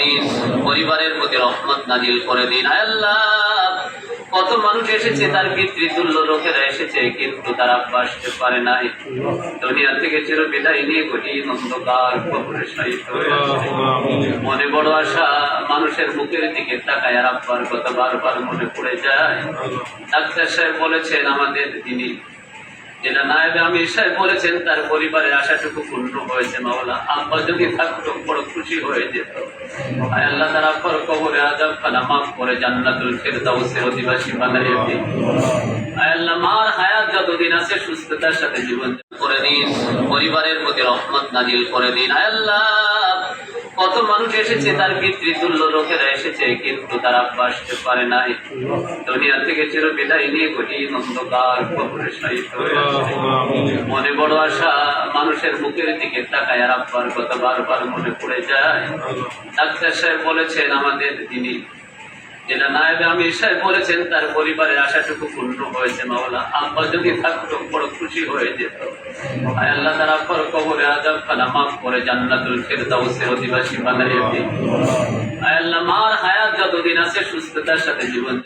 দিন, পরিবারের প্রতি রহমত নাজিল করে দিন। কত মানুষ এসেছে, তার পিতৃতুল্য লোকেরা এসেছে, কিন্তু তারা আব্বা পারে নাই। দুনিয়া থেকে চির বিদায় নিয়ে কঠিন অন্ধকার কবরে মনে বড় আশা, মানুষের মুখের দিকে তাকায় আর আব্বার কথা বারবার মনে পড়ে যায়। ডাক্তার সাহেব বলেছেন, আমাদের তিনি যেটা নায়বে আমি সাহেব বলেছেন, তার পরিবারের আশাটুকু পূর্ণ হয়েছে, মাওলা। আব্বা যদি থাকতো, বড় খুশি হয়ে যেত। আল্লাহ তার আব্বার কবরে আজাব খানা মাফ করে জান্নাতুল ফেরদাউসের অধিবাসী বানাইয়া দিন। আল্লাহ মার হায়াত যতদিন আছে, সুস্থতার সাথে জীবন করে দিন পরিবারের প্রতি রহমত নাজিল করে দিন আল্লাহ কত মানুষ এসেছে, তার পিতৃতুল্য লোকেরা এসেছে, কিন্তু তারা আব্বাস পারে নাই। দুনিয়া থেকে চির বিদায় নিয়ে কঠিন অন্ধকার মনে বড় আশা, মানুষের মুখের দিকে তাকায় আর আব্বার কথা বারবার মনে পড়ে যায়। ডাক্তার সাহেব বলেছেন, আমাদের তিনি যেটা নায়বে আমি সাহেব বলেছেন, তার পরিবারের আশাটুকু পূর্ণ হয়েছে, মাওলা। আব্বা যদি থাকতো, বড় খুশি হয়ে যেত। আয় আল্লাহ তার আব্বার কবরে আজাব খানা মাফ করে জান্নাতুল ফেরদাউসের অধিবাসী বানাইয়া দিন। আয় আল্লাহ, মার হায়াত যতদিন আছে, সুস্থতার সাথে জীবন